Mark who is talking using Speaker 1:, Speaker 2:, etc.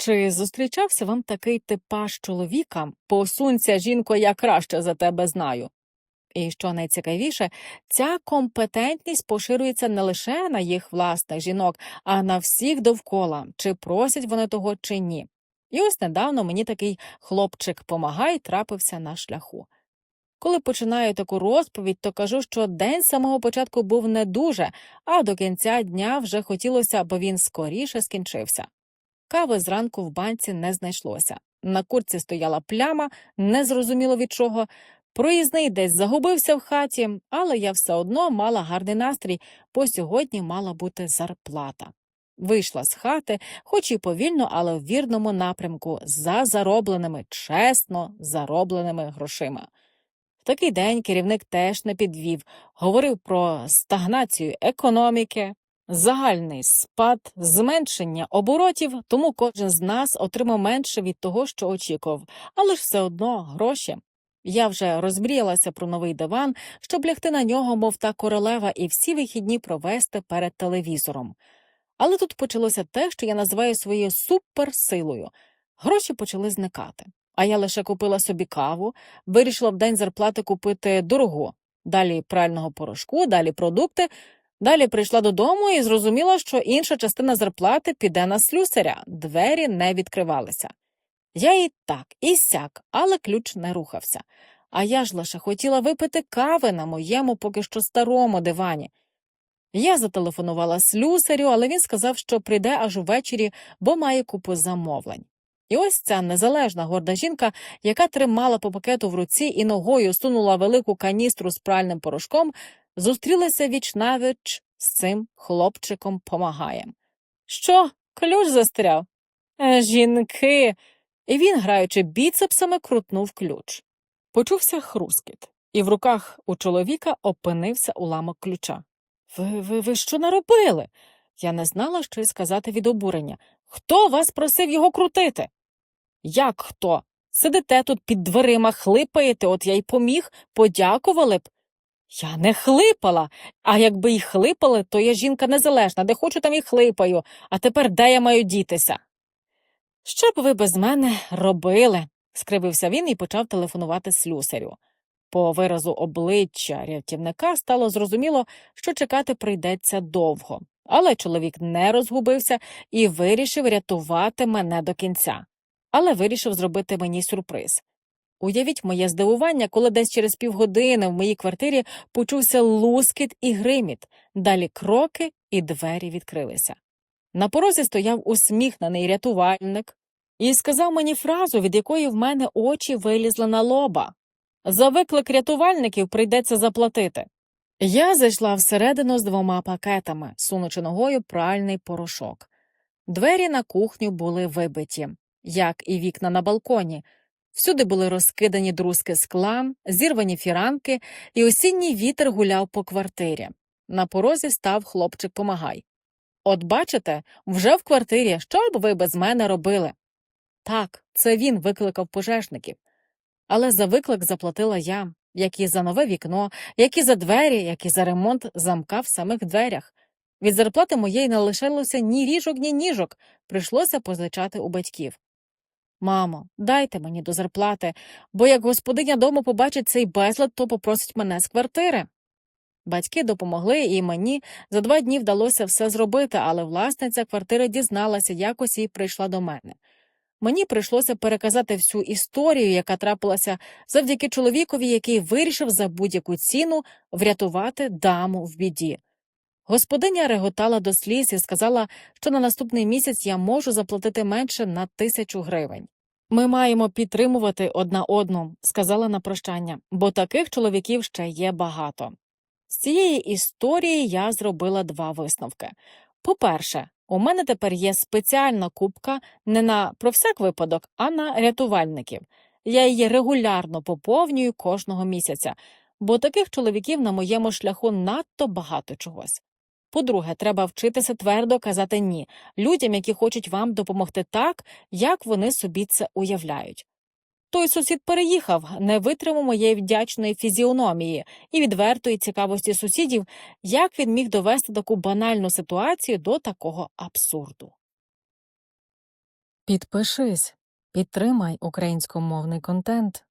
Speaker 1: Чи зустрічався вам такий типаж чоловіка? Посунься, жінко, я краще за тебе знаю. І що найцікавіше, ця компетентність поширюється не лише на їх власних жінок, а на всіх довкола, чи просять вони того, чи ні. І ось недавно мені такий хлопчик помагай трапився на шляху. Коли починаю таку розповідь, то кажу, що день з самого початку був не дуже, а до кінця дня вже хотілося, бо він скоріше скінчився. Кави зранку в банці не знайшлося. На курці стояла пляма, незрозуміло від чого. Проїзний десь загубився в хаті, але я все одно мала гарний настрій, бо сьогодні мала бути зарплата. Вийшла з хати, хоч і повільно, але в вірному напрямку, за заробленими, чесно заробленими грошима. В такий день керівник теж не підвів, говорив про стагнацію економіки, загальний спад, зменшення оборотів, тому кожен з нас отримав менше від того, що очікував, але ж все одно гроші. Я вже розмріялася про новий диван, щоб лягти на нього, мов та королева, і всі вихідні провести перед телевізором. Але тут почалося те, що я називаю своєю суперсилою. Гроші почали зникати. А я лише купила собі каву, вирішила в день зарплати купити дорогу, далі прального порошку, далі продукти. Далі прийшла додому і зрозуміла, що інша частина зарплати піде на слюсаря, двері не відкривалися. Я і так, і сяк, але ключ не рухався. А я ж лише хотіла випити кави на моєму поки що старому дивані. Я зателефонувала слюсарю, але він сказав, що прийде аж увечері, бо має купу замовлень. І ось ця незалежна горда жінка, яка тримала по пакету в руці і ногою сунула велику каністру з пральним порошком, зустрілася вічнавіч з цим хлопчиком помагаєм. Що, ключ застряв? Е, жінки. І він, граючи біцепсами, крутнув ключ. Почувся хрускіт, і в руках у чоловіка опинився уламок ключа. Ви, ви, ви що наробили? Я не знала, що й сказати від обурення. Хто вас просив його крутити? Як хто? Сидите тут під дверима, хлипаєте, от я й поміг, подякували б. Я не хлипала, а якби й хлипали, то я жінка незалежна, де хочу, там і хлипаю, а тепер де я маю дітися? Що б ви без мене робили? скривився він і почав телефонувати слюсарю. По виразу обличчя рятівника стало зрозуміло, що чекати прийдеться довго, але чоловік не розгубився і вирішив рятувати мене до кінця, але вирішив зробити мені сюрприз. Уявіть моє здивування, коли десь через півгодини в моїй квартирі почувся лускіт і гриміт, далі кроки і двері відкрилися. На порозі стояв усміхнений рятувальник і сказав мені фразу, від якої в мене очі вилізли на лоба. За виклик рятувальників прийдеться заплатити. Я зайшла всередину з двома пакетами, сунучи ногою пральний порошок. Двері на кухню були вибиті, як і вікна на балконі. Всюди були розкидані друзки скла, зірвані фіранки, і осінній вітер гуляв по квартирі. На порозі став хлопчик помагай. От бачите, вже в квартирі, що б ви без мене робили? Так, це він викликав пожежників. Але за виклик заплатила я, як і за нове вікно, як і за двері, як і за ремонт замка в самих дверях. Від зарплати моєї не лишилося ні ріжок, ні ніжок, прийшлося позичати у батьків. Мамо, дайте мені до зарплати, бо як господиня дому побачить цей безлад, то попросить мене з квартири. Батьки допомогли, і мені за два дні вдалося все зробити, але власниця квартири дізналася якось і прийшла до мене. Мені прийшлося переказати всю історію, яка трапилася завдяки чоловікові, який вирішив за будь-яку ціну врятувати даму в біді. Господиня реготала до сліз і сказала, що на наступний місяць я можу заплатити менше на тисячу гривень. Ми маємо підтримувати одна одну, сказала на прощання, бо таких чоловіків ще є багато. З цієї історії я зробила два висновки. По-перше, у мене тепер є спеціальна кубка не на про всяк випадок, а на рятувальників. Я її регулярно поповнюю кожного місяця, бо таких чоловіків на моєму шляху надто багато чогось. По-друге, треба вчитися твердо казати ні людям, які хочуть вам допомогти так, як вони собі це уявляють. Той сусід переїхав, не витримав моєї вдячної фізіономії і відвертої цікавості сусідів, як він міг довести таку банальну ситуацію до такого абсурду. Підпишись, підтримай українськомовний контент.